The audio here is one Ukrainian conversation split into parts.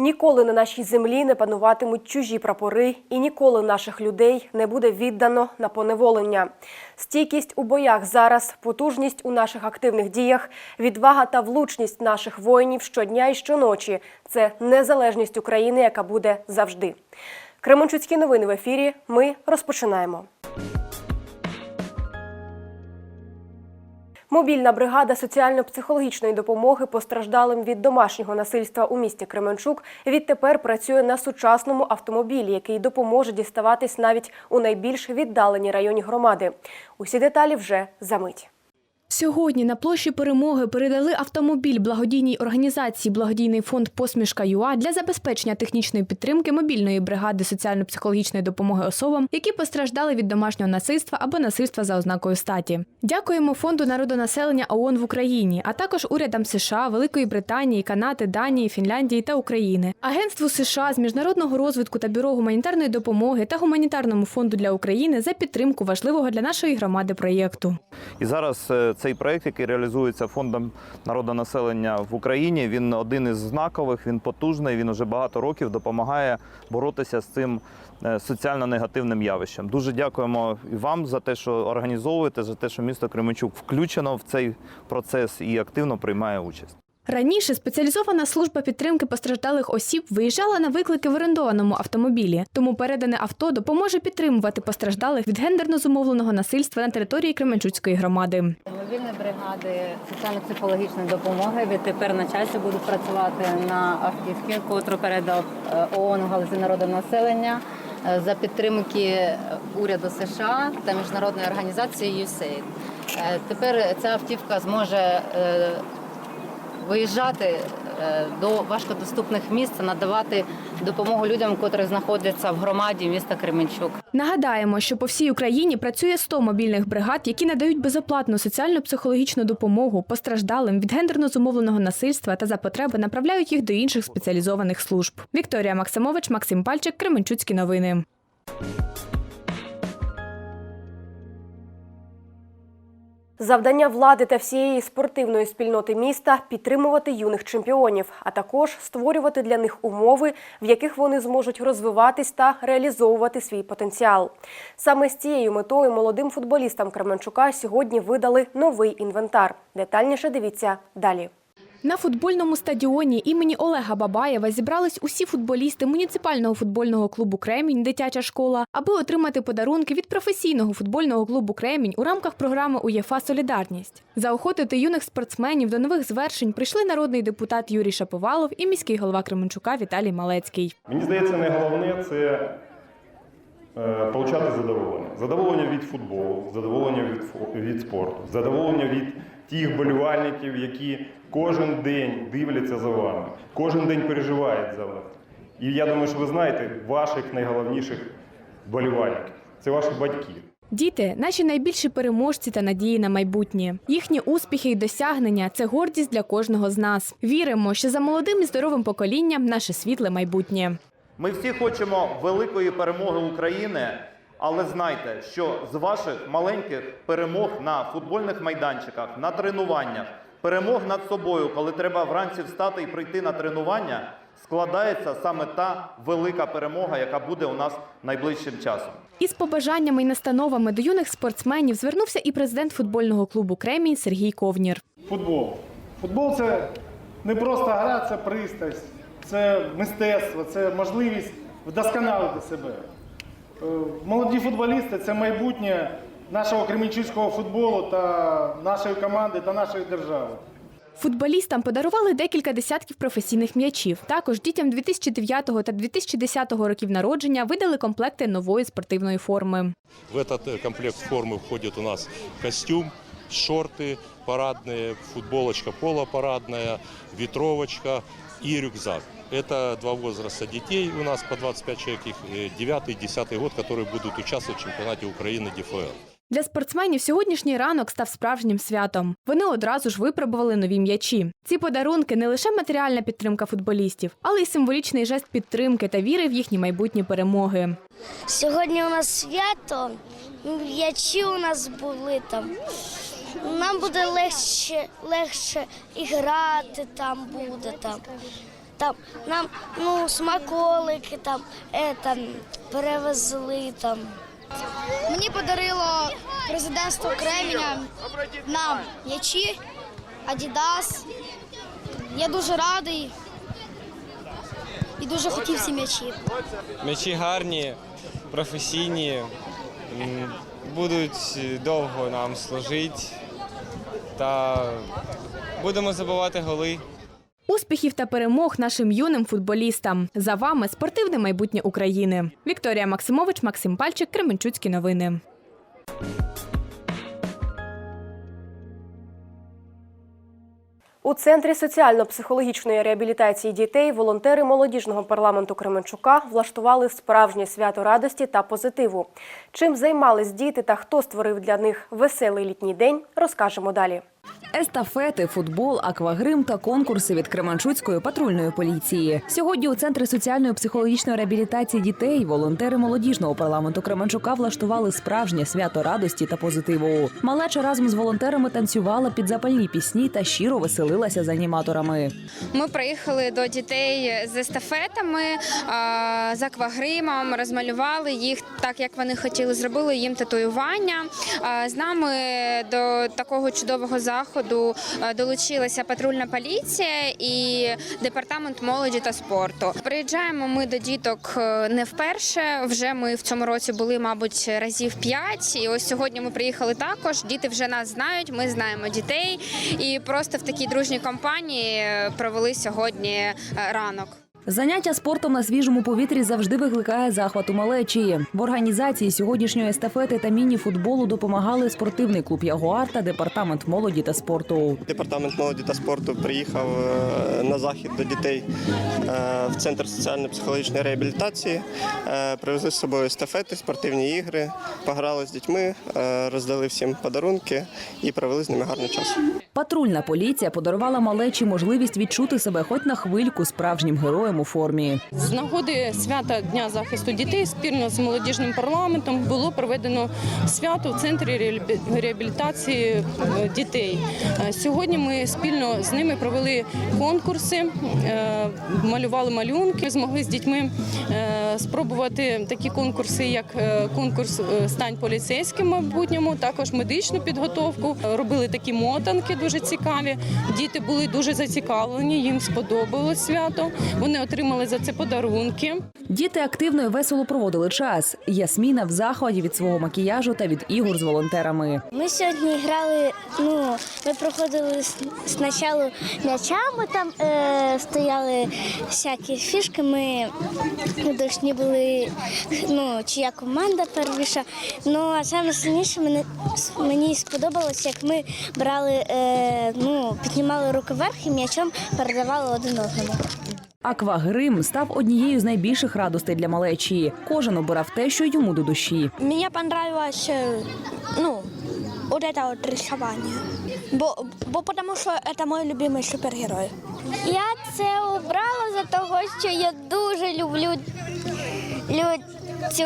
Ніколи на нашій землі не пануватимуть чужі прапори, і ніколи наших людей не буде віддано на поневолення. Стійкість у боях зараз, потужність у наших активних діях, відвага та влучність наших воїнів щодня і щоночі це незалежність України, яка буде завжди. Кременчуцькі новини в ефірі. Ми розпочинаємо. Мобільна бригада соціально-психологічної допомоги постраждалим від домашнього насильства у місті Кременчук відтепер працює на сучасному автомобілі, який допоможе діставатись навіть у найбільш віддалені районі громади. Усі деталі вже за мить. Сьогодні на площі перемоги передали автомобіль благодійній організації Благодійний фонд Посмішка ЮА для забезпечення технічної підтримки мобільної бригади соціально-психологічної допомоги особам, які постраждали від домашнього насильства або насильства за ознакою статі. Дякуємо фонду народонаселення ООН в Україні, а також урядам США, Великої Британії, Канади, Данії, Фінляндії та України, Агентству США з міжнародного розвитку та бюро гуманітарної допомоги та гуманітарному фонду для України за підтримку важливого для нашої громади проєкту. І зараз е, цей проект, який реалізується фондом народонаселення в Україні, він один із знакових, він потужний. Він уже багато років допомагає боротися з цим е, соціально негативним явищем. Дуже дякуємо і вам за те, що організовуєте, за те, що місто Кременчук включено в цей процес і активно приймає участь. Раніше спеціалізована служба підтримки постраждалих осіб виїжджала на виклики в орендованому автомобілі, тому передане авто допоможе підтримувати постраждалих від гендерно зумовленого насильства на території Кременчуцької громади. Мобільні бригади соціально-психологічної допомоги відтепер часі будуть працювати на автівці, котру передав е, ООН галузі народонаселення е, за підтримки уряду США та міжнародної організації USAID. Е, Тепер ця автівка зможе виїжджати е, до важкодоступних місць, надавати допомогу людям, котрі знаходяться в громаді міста Кременчук. Нагадаємо, що по всій Україні працює 100 мобільних бригад, які надають безоплатну соціально-психологічну допомогу постраждалим від гендерно зумовленого насильства та за потреби направляють їх до інших спеціалізованих служб. Вікторія Максимович, Максим Пальчик, Кременчуцькі новини. Завдання влади та всієї спортивної спільноти міста підтримувати юних чемпіонів, а також створювати для них умови, в яких вони зможуть розвиватись та реалізовувати свій потенціал. Саме з цією метою молодим футболістам Кременчука сьогодні видали новий інвентар. Детальніше дивіться далі. На футбольному стадіоні імені Олега Бабаєва зібрались усі футболісти муніципального футбольного клубу Кремінь Дитяча школа, аби отримати подарунки від професійного футбольного клубу Кремінь у рамках програми УЄФА Солідарність. Заохотити юних спортсменів до нових звершень прийшли народний депутат Юрій Шаповалов і міський голова Кременчука Віталій Малецький. Мені здається, найголовне це е, отримати задоволення. Задоволення від футболу, задоволення від, від спорту, задоволення від тих болівальників, які кожен день дивляться за вами, кожен день переживають за вас. І я думаю, що ви знаєте ваших найголовніших болівальників. Це ваші батьки. Діти наші найбільші переможці та надії на майбутнє. Їхні успіхи і досягнення це гордість для кожного з нас. Віримо, що за молодим і здоровим поколінням наше світле майбутнє. Ми всі хочемо великої перемоги України, але знайте, що з ваших маленьких перемог на футбольних майданчиках, на тренуваннях, перемог над собою, коли треба вранці встати і прийти на тренування, складається саме та велика перемога, яка буде у нас найближчим часом. Із побажаннями і настановами до юних спортсменів звернувся і президент футбольного клубу Кремінь Сергій Ковнір. Футбол. Футбол це не просто гра, це пристрасть, це мистецтво, це можливість вдосконалити себе. Е, Молоді футболісти це майбутнє нашого кремінчуцького футболу та нашої команди та нашої держави. Футболістам подарували декілька десятків професійних м'ячів. Також дітям 2009 та 2010 років народження видали комплекти нової спортивної форми. В этот э, комплект формы входит у нас костюм, шорты парадные, футболочка полупарадная, ветровочка и рюкзак. Это два возраста детей у нас по 25 человек, их 9-10 год, которые будут участвовать в чемпионате Украины ДФЛ. Для спортсменів сьогоднішній ранок став справжнім святом. Вони одразу ж випробували нові м'ячі. Ці подарунки не лише матеріальна підтримка футболістів, але й символічний жест підтримки та віри в їхні майбутні перемоги. Сьогодні у нас свято, м'ячі у нас були там. Нам буде легше, легше і грати там буде там. там нам ну, смаколики там, е, там перевезли там. Мені подарило президентство Кремня нам м'ячі, Адідас. Я дуже радий і дуже хотів ці м'ячі. М'ячі гарні, професійні, будуть довго нам служити та будемо забивати голи. Успіхів та перемог нашим юним футболістам. За вами спортивне майбутнє України. Вікторія Максимович, Максим Пальчик, Кременчуцькі новини. У центрі соціально-психологічної реабілітації дітей волонтери молодіжного парламенту Кременчука влаштували справжнє свято радості та позитиву. Чим займались діти та хто створив для них веселий літній день, розкажемо далі. Естафети, футбол, аквагрим та конкурси від Кременчуцької патрульної поліції. Сьогодні у центрі соціальної психологічної реабілітації дітей волонтери молодіжного парламенту Кременчука влаштували справжнє свято радості та позитиву. Малеча разом з волонтерами танцювала під запальні пісні та щиро веселилася з аніматорами. Ми приїхали до дітей з естафетами, з аквагримом, розмалювали їх так, як вони хотіли. Зробили їм татуювання. З нами до такого чудового заходу е, долучилася патрульна поліція і департамент молоді та спорту. Приїжджаємо ми до діток е, не вперше. Вже ми в цьому році були, мабуть, разів п'ять. І ось сьогодні ми приїхали також. Діти вже нас знають. Ми знаємо дітей, і просто в такій дружній компанії е, провели сьогодні ранок. Заняття спортом на свіжому повітрі завжди викликає захват у малечі. В організації сьогоднішньої естафети та міні-футболу допомагали спортивний клуб Ягуар та департамент молоді та спорту. Департамент молоді та спорту приїхав е, на захід до дітей е, в центр соціально-психологічної реабілітації. Е, Привезли з собою естафети, спортивні ігри, пограли з дітьми, роздали всім подарунки і провели з ними гарний час. Патрульна поліція подарувала малечі можливість відчути себе хоч на хвильку справжнім героєм у формі. З нагоди свята Дня захисту дітей спільно з молодіжним парламентом було проведено свято в центрі реабілітації е, дітей. Е, Сьогодні ми спільно з ними провели конкурси, е, малювали малюнки, змогли з дітьми спробувати такі конкурси, як конкурс Стань поліцейським майбутньому, також медичну підготовку. Робили такі мотанки дуже цікаві. Діти були дуже зацікавлені, їм сподобалось свято. Вони отримали за це подарунки. Діти активно і весело проводили час. Ясміна в захваті від свого макіяжу та від ігор з волонтерами. Ми сьогодні грали, ну, ми проходили с- спочатку м'ячами, там е, стояли всякі фішки, ми дошні були, ну, чия команда первіша. Ну, а саме сильніше мені, мені сподобалось, як ми брали, е, ну, піднімали руки вверх і м'ячом передавали один одному. Аквагрим став однією з найбільших радостей для малечі. Кожен обирав те, що йому до душі. Мне понравилось, ну, вот это вот рисование. Бо, бо потому що це мій любимий супергерой. Я це обрала за того, що я дуже люблю, люблю цю,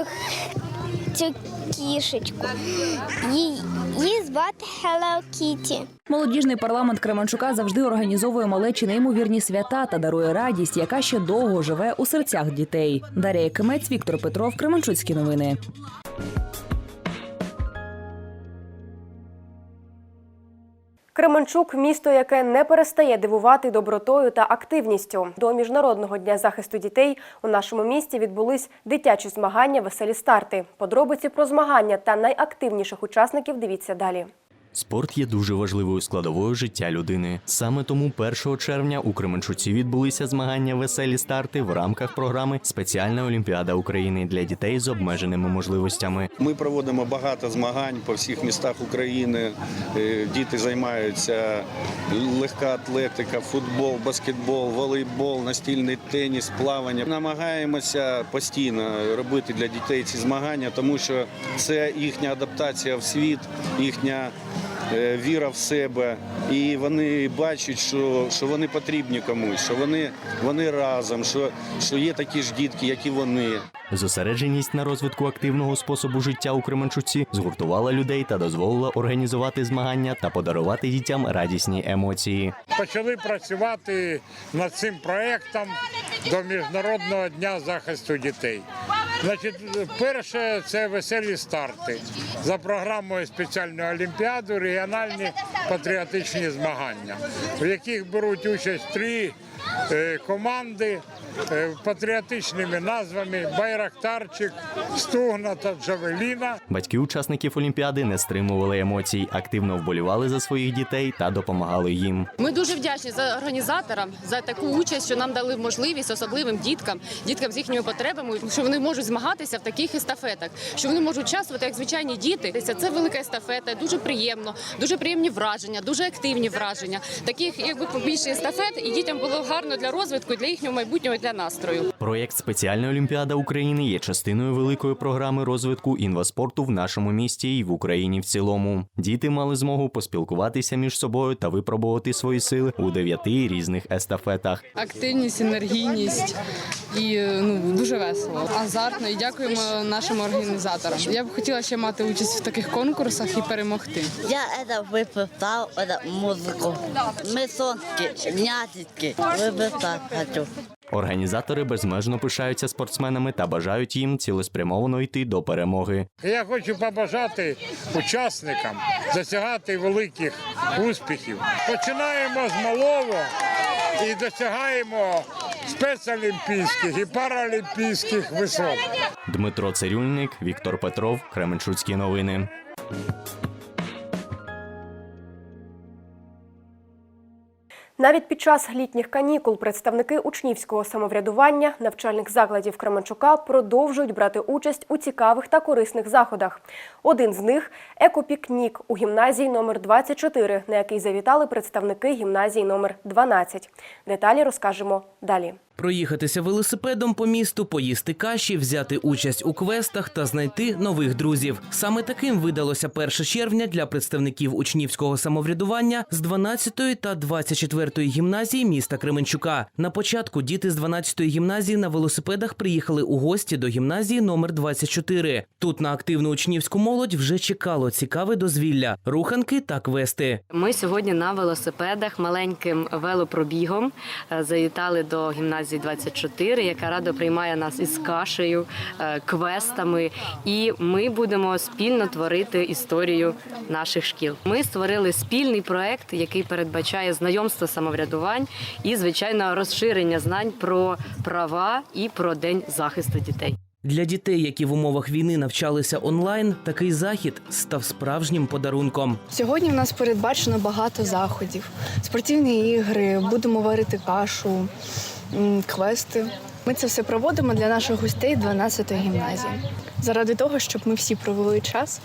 цю кішечку. Її, її звати Hello Kitty. Молодіжний парламент Кременчука завжди організовує малечі неймовірні свята та дарує радість, яка ще довго живе у серцях дітей. Дар'я Кимець, Віктор Петров, Кременчуцькі новини. Кременчук місто, яке не перестає дивувати добротою та активністю. До міжнародного дня захисту дітей у нашому місті відбулись дитячі змагання Веселі старти. Подробиці про змагання та найактивніших учасників дивіться далі. Спорт є дуже важливою складовою життя людини. Саме тому 1 червня у Кременчуці відбулися змагання веселі старти в рамках програми Спеціальна Олімпіада України для дітей з обмеженими можливостями. Ми проводимо багато змагань по всіх містах України. Е, Діти займаються легка атлетика, футбол, баскетбол, волейбол, настільний теніс, плавання. Намагаємося постійно робити для дітей ці змагання, тому що це їхня адаптація в світ, їхня віра в себе. І вони бачать, що, що вони потрібні комусь, що вони, вони разом, що, що є такі ж дітки, як і вони. Зосередженість на розвитку активного способу життя у Кременчуці згуртувала людей та дозволила організувати змагання та подарувати дітям радісні емоції. Почали працювати над цим проєктом до Міжнародного дня захисту дітей. Значить, перше це веселі старти. За програмою спеціальної олімпіади, регіональні патріотичні змагання, в яких беруть участь три команди е, патріотичними назвами Байрактарчик, Стугна та Джавеліна. Батьки учасників Олімпіади не стримували емоцій, активно вболівали за своїх дітей та допомагали їм. Ми дуже вдячні за організаторам за таку участь, що нам дали можливість особливим діткам, діткам з їхніми потребами, що вони можуть змагатися в таких естафетах, що вони можуть участвувати як звичайні діти. Це велика естафета, дуже приємно, дуже приємні враження, дуже активні враження. Таких якби побільше естафет, і дітям було гарно для розвитку, для їхнього майбутнього, і для настрою. Проєкт Спеціальна Олімпіада України є частиною великої програми розвитку інваспорту в нашому місті і в Україні в цілому. Діти мали змогу поспілкуватися між собою та випробувати свої сили у дев'яти різних естафетах. Активність, енергійність і ну дуже весело, азартно. І дякуємо нашим організаторам. Я б хотіла ще мати участь в таких конкурсах і перемогти. Я это выписал, это музыку. Мы сонки, нятики. Выписать хочу. Організатори безмежно пишаються спортсменами та бажають їм цілеспрямовано йти до перемоги. Я хочу побажати учасникам досягати великих успіхів. Починаємо з малого і досягаємо спецолімпійських і паралімпійських висот. Дмитро Цирюльник, Віктор Петров, Кременчуцькі новини. Навіть під час літніх канікул представники учнівського самоврядування навчальних закладів Кременчука продовжують брати участь у цікавих та корисних заходах. Один з них екопікнік у гімназії номер 24, на який завітали представники гімназії номер 12. Деталі розкажемо далі. Проїхатися велосипедом по місту, поїсти каші, взяти участь у квестах та знайти нових друзів. Саме таким видалося 1 червня для представників учнівського самоврядування з 12 та 24 гімназії міста Кременчука. На початку діти з 12 гімназії на велосипедах приїхали у гості до гімназії номер 24. Тут на активну учнівську молодь вже чекало цікаве дозвілля, руханки та квести. Ми сьогодні на велосипедах маленьким велопробігом е, завітали до гімназії 24, яка радо приймає нас із кашею, е, квестами, і ми будемо спільно творити історію наших шкіл. Ми створили спільний проект, який передбачає знайомство самоврядувань і, звичайно, розширення знань про права і про день захисту дітей. Для дітей, які в умовах війни навчалися онлайн, такий захід став справжнім подарунком. Сьогодні в нас передбачено багато заходів: спортивні ігри, будемо варити кашу, квести. Ми це все проводимо для наших гостей 12-ї гімназії. Заради того, щоб ми всі провели час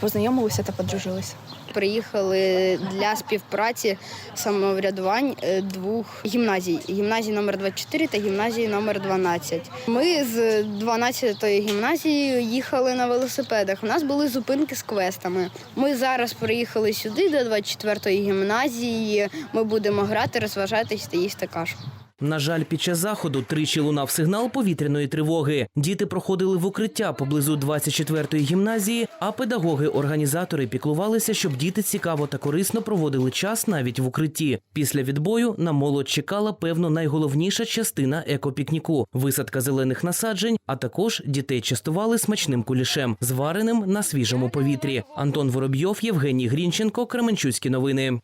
познайомилися та подружилися. Приїхали для співпраці самоврядувань е, двох гімназій: гімназії номер 24 та гімназії номер 12. Ми з 12-ї гімназії їхали на велосипедах. У нас були зупинки з квестами. Ми зараз приїхали сюди, до 24-ї гімназії. Ми будемо грати, розважатись та їсти кашу. На жаль, під час заходу тричі лунав сигнал повітряної тривоги. Діти проходили в укриття поблизу 24-ї гімназії, а педагоги-організатори піклувалися, щоб діти цікаво та корисно проводили час навіть в укритті. Після відбою на молодь чекала певно найголовніша частина екопікніку висадка зелених насаджень. А також дітей частували смачним кулішем, звареним на свіжому повітрі. Антон Воробйов, Євгеній Грінченко, Кременчуцькі новини.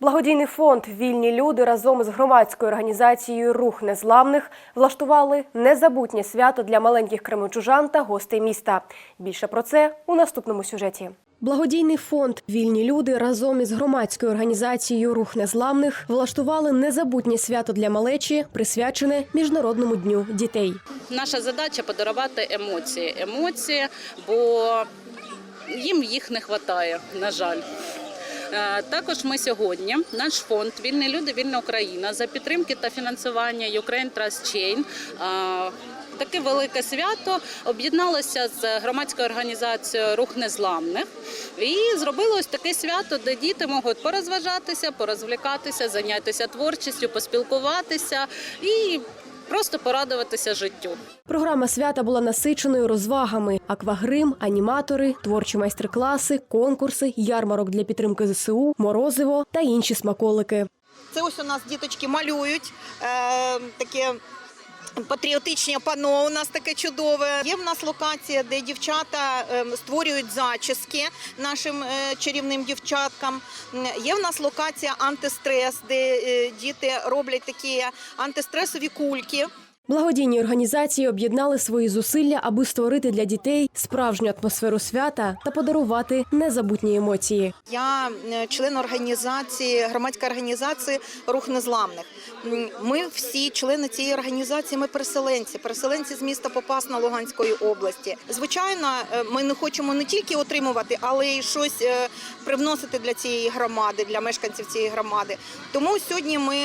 Благодійний фонд Вільні люди разом з громадською організацією Рух Незламних влаштували незабутнє свято для маленьких кременчужан та гостей міста. Більше про це у наступному сюжеті. Благодійний фонд Вільні люди разом із громадською організацією Рух Незламних влаштували незабутнє свято для малечі, присвячене Міжнародному дню дітей. Наша задача подарувати емоції. Емоції, бо їм їх не вистачає, на жаль. Е, Також ми сьогодні, наш фонд Вільні люди, вільна Україна за підтримки та фінансування Ukraine Trust Chain е, таке велике свято об'єдналося з громадською організацією Рух Незламних і зробили ось таке свято, де діти можуть порозважатися, порозвлікатися, зайнятися творчістю, поспілкуватися і просто порадуватися життю. Програма свята була насиченою розвагами: аквагрим, аніматори, творчі майстер-класи, конкурси, ярмарок для підтримки ЗСУ, морозиво та інші смаколики. Це ось у нас діточки малюють е, таке. Патріотичне пано у нас таке чудове. Є в нас локація, де дівчата е, створюють зачіски нашим е, чарівним дівчаткам. Є в нас локація антистрес, де е, діти роблять такі антистресові кульки. Благодійні організації об'єднали свої зусилля, аби створити для дітей справжню атмосферу свята та подарувати незабутні емоції. Я е, член організації, громадської організації Рух Незламних. Ми всі члени цієї організації. Ми переселенці, переселенці з міста Попасна Луганської області. Звичайно, е, ми не хочемо не тільки отримувати, але й щось е, привносити для цієї громади, для мешканців цієї громади. Тому сьогодні ми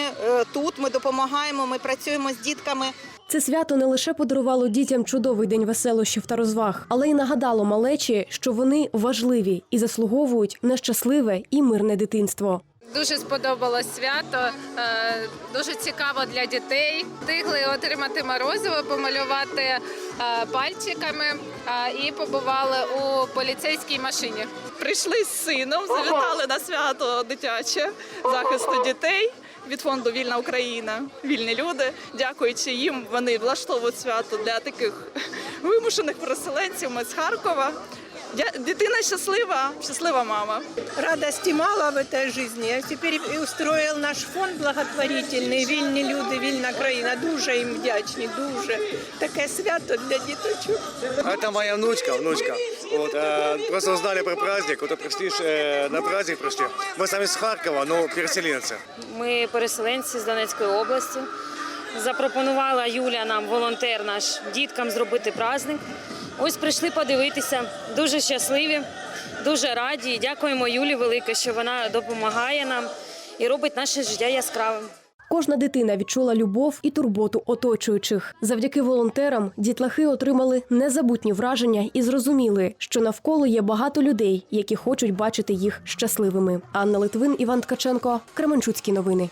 тут. Ми допомагаємо. Ми працюємо з дітками. Це свято не лише подарувало дітям чудовий день веселощів та розваг, але й нагадало малечі, що вони важливі і заслуговують на щасливе і мирне дитинство. Дуже сподобалось свято, е, дуже цікаво для дітей. Встигли отримати морозиво, помалювати е, пальчиками е, і побували у поліцейській машині. Прийшли з сином, завітали на свято дитяче захисту дітей від фонду Вільна Україна, вільні люди. Дякуючи їм, вони влаштовують свято для таких вимушених переселенців. Ми з Харкова. Дя- Дитина щаслива, щаслива мама. Радости мало в этой жизни. А теперь и устроил наш фонд благотворительний Вільні люди, вільна країна. Дуже їм вдячні, дуже. Таке свято для діточок. Это моя внучка, внучка. Вот, э, просто узнали про праздник, вот пришли э, на праздник пришли. Мы сами с Харькова, но переселенцы. Ми переселенці з Донецької області. Запропонувала Юля нам, волонтер наш, діткам зробити праздник. Ось прийшли подивитися. Дуже щасливі, дуже раді. Дякуємо Юлі велике, що вона допомагає нам і робить наше життя яскравим. Кожна дитина відчула любов і турботу оточуючих. Завдяки волонтерам дітлахи отримали незабутні враження і зрозуміли, що навколо є багато людей, які хочуть бачити їх щасливими. Анна Литвин, Іван Ткаченко, Кременчуцькі новини.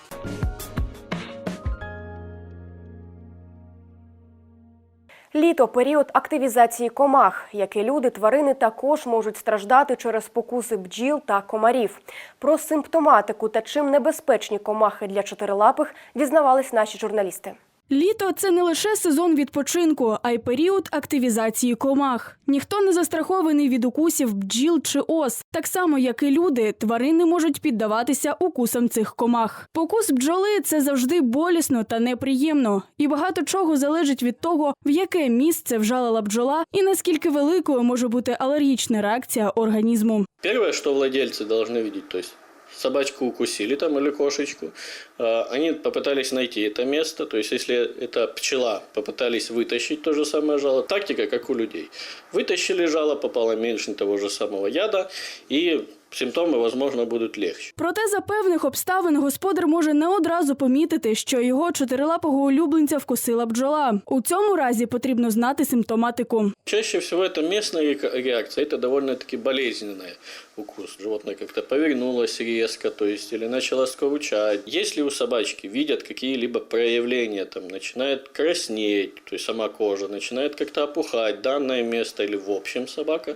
Літо період активізації комах, як і люди, тварини також можуть страждати через покуси бджіл та комарів. Про симптоматику та чим небезпечні комахи для чотирилапих дізнавались наші журналісти. Літо це не лише сезон відпочинку, а й період активізації комах. Ніхто не застрахований від укусів бджіл чи ос. Так само, як і люди, тварини можуть піддаватися укусам цих комах. Покус бджоли це завжди болісно та неприємно. І багато чого залежить від того, в яке місце вжалила бджола і наскільки великою може бути алергічна реакція організму. Первое, что владельцы должны видеть, то есть собачку укусили там или кошечку, э, они попытались найти это место, то есть если это пчела, попытались вытащить то же самое жало. Тактика, как у людей. Вытащили жало, попало меньше того же самого яда, и симптомы, возможно, будут легче. Проте за певних обставин господар може не одразу помітити, що його чотирилапого улюбленця вкусила бджола. У цьому разі потрібно знати симптоматику. Чаще всего это местная ре- реакция, это довольно-таки болезненная укус. Животное как-то повернулось резко, то есть или начало скручать. Если у собачки видят какие-либо проявления, там начинает краснеть, то есть сама кожа, начинает как-то опухать данное место или в общем собака, э,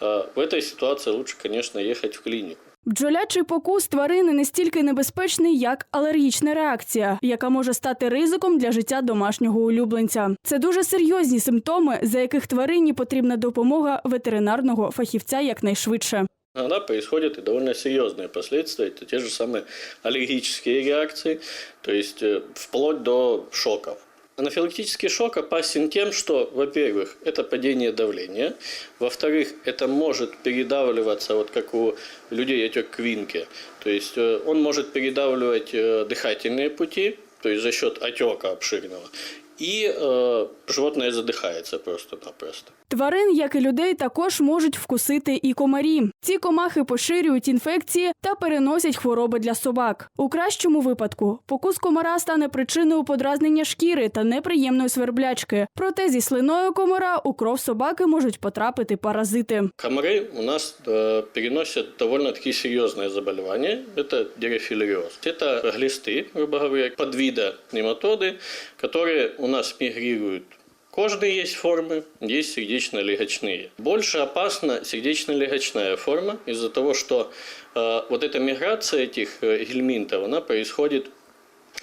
в этой ситуации лучше, конечно, ехать в клинику. Бджолячий покус тварини не стільки небезпечний, як алергічна реакція, яка може стати ризиком для життя домашнього улюбленця. Це дуже серйозні симптоми, за яких тварині потрібна допомога ветеринарного фахівця якнайшвидше. Иногда происходят и довольно серьезные последствия. Это те же самые аллергические реакции, то есть э, вплоть до шоков. Анафилактический шок опасен тем, что, во-первых, это падение давления, во-вторых, это может передавливаться, вот как у людей отек квинки, то есть э, он может передавливать э, дыхательные пути, то есть за счет отека обширного, и э, животное задыхается просто-напросто. Тварин, як і людей, також можуть вкусити і комарі. Ці комахи поширюють інфекції та переносять хвороби для собак. У кращому випадку покус комара стане причиною подразнення шкіри та неприємної сверблячки. Проте зі слиною комара у кров собаки можуть потрапити паразити. Комары у нас э, переносят довольно-таки серьезное заболевание. Это дирофилариоз. Это глисты, грубо говоря, подвида нематоды, которые у нас мигрируют. Кожные есть формы, есть сердечно-легочные. Больше опасна сердечно-легочная форма из-за того, что э, вот эта миграция этих э, гельминтов, она происходит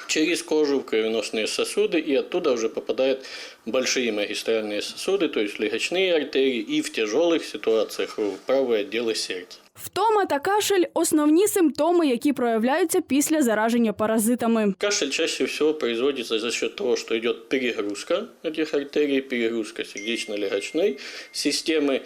через кожу в кровеносные сосуды, и оттуда уже попадают большие магистральные сосуды, то есть легочные артерии, и в тяжелых ситуациях в правые отделы сердца. Втома та кашель основні симптоми, які проявляються після зараження паразитами. Кашель чаще всего производится за счет того, что идет перегрузка этих артерий, перегрузка сердечно-легочной системы,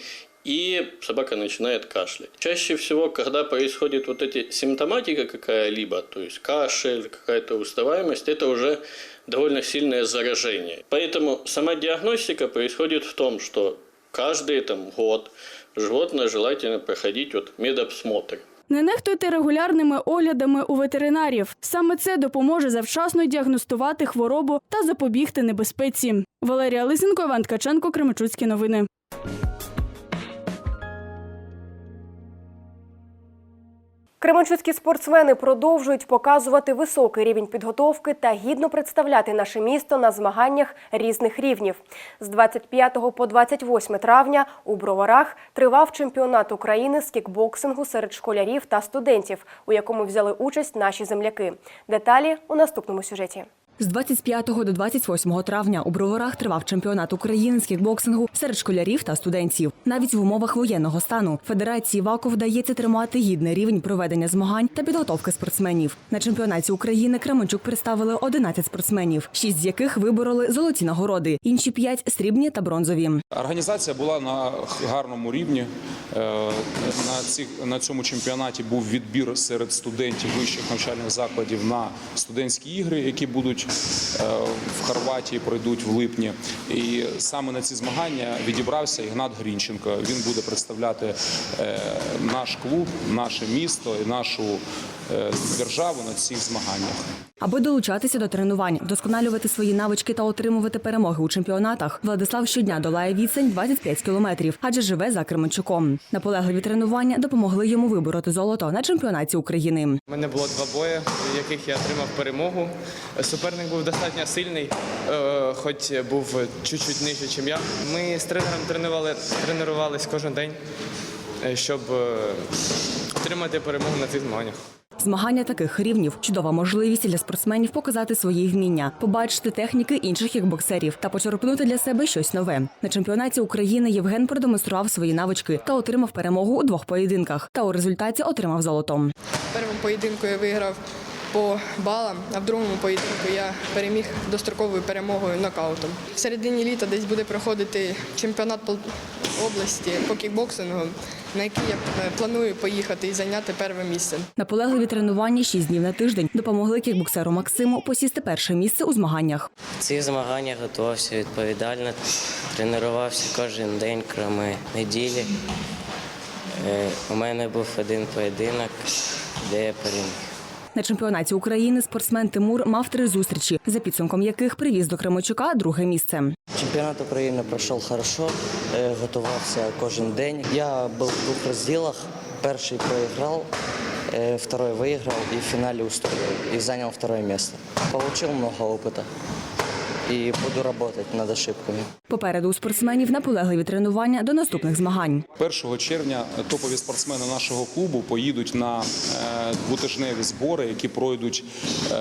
и собака начинает кашлять. Чаще всего, когда происходит вот эти симптоматика какая-либо, то есть кашель, какая-то уставаемость, это уже довольно сильное заражение. Поэтому сама диагностика происходит в том, что каждый там, год животное желательно проходить вот медобсмотр. Не нехтуйте регулярними оглядами у ветеринарів. Саме це допоможе завчасно діагностувати хворобу та запобігти небезпеці. Валерія Лисенко, Іван Ткаченко, Кременчуцькі новини. Кременчуцькі спортсмени продовжують показувати високий рівень підготовки та гідно представляти наше місто на змаганнях різних рівнів. З 25 по 28 травня у Броварах тривав чемпіонат України з кікбоксингу серед школярів та студентів, у якому взяли участь наші земляки. Деталі у наступному сюжеті. З 25 до 28 травня у Броварах тривав чемпіонат України з кікбоксингу серед школярів та студентів. Навіть в умовах воєнного стану Федерації ВАКО вдається тримати гідний рівень проведення змагань та підготовки спортсменів. На чемпіонаті України Кременчук представили 11 спортсменів, шість з яких вибороли золоті нагороди, інші п'ять срібні та бронзові. Організація була на гарному рівні. Е, На, ці, на цьому чемпіонаті був відбір серед студентів вищих навчальних закладів на студентські ігри, які будуть в Хорватії, пройдуть в липні. І саме на ці змагання відібрався Ігнат Грінченко. Він буде представляти е, наш клуб, наше місто і нашу е, державу на цих змаганнях. Аби долучатися до тренувань, вдосконалювати свої навички та отримувати перемоги у чемпіонатах, Владислав щодня долає відстань 25 кілометрів, адже живе за Кременчуком. Наполегливі тренування допомогли йому вибороти золото на чемпіонаті України. У мене було два бої, в яких я отримав перемогу. Суперник був достатньо сильний, е, хоч був чуть-чуть нижче, ніж я. Ми з тренером тренували, тренувались кожен день, е, щоб е, отримати перемогу на цих змаганнях. Змагання таких рівнів чудова можливість для спортсменів показати свої вміння, побачити техніки інших кікбоксерів та почерпнути для себе щось нове. На чемпіонаті України Євген продемонстрував свої навички та отримав перемогу у двох поєдинках. Та у результаті отримав золото. В першому поєдинку я виграв по балам, а в другому поєдинку я переміг достроковою перемогою нокаутом. В середині літа десь буде проходити чемпіонат області по кікбоксингу, на який я е, планую поїхати і зайняти перше місце. Наполегливі тренування шість днів на тиждень допомогли кікбоксеру Максиму посісти перше місце у змаганнях. В цих змаганнях готувався відповідально, тренувався кожен день, крім неділі. Е, У мене був один поєдинок, де я переміг. На чемпіонаті України спортсмен Тимур мав три зустрічі, за підсумком яких привіз до Кремачука друге місце. Чемпіонат України пройшов хорошо, е, готувався кожен день. Я був в двох розділах. Перший проіграв, е, второй виграв і в фіналі устроїв. І зайняв второе місце. Получив багато опыта і буду працювати над ошибками. Попереду у спортсменів наполегливі тренування до наступних змагань. 1 червня топові спортсмени нашого клубу поїдуть на е, двотижневі збори, які пройдуть е,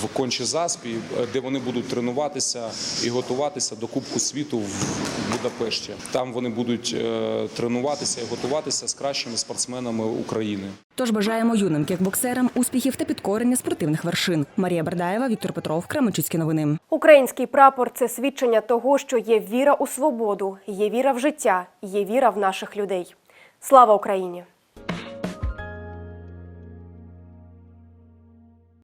в Кончі-Заспі, е, де вони будуть тренуватися і готуватися до Кубку світу в Будапешті. Там вони будуть е, тренуватися і готуватися з кращими спортсменами України. Тож бажаємо юним кікбоксерам успіхів та підкорення спортивних вершин. Марія Бердаєва, Віктор Петров, Кременчуцькі новини. Український прапор це свідчення того, що є віра у свободу, є віра в життя, є віра в наших людей. Слава Україні!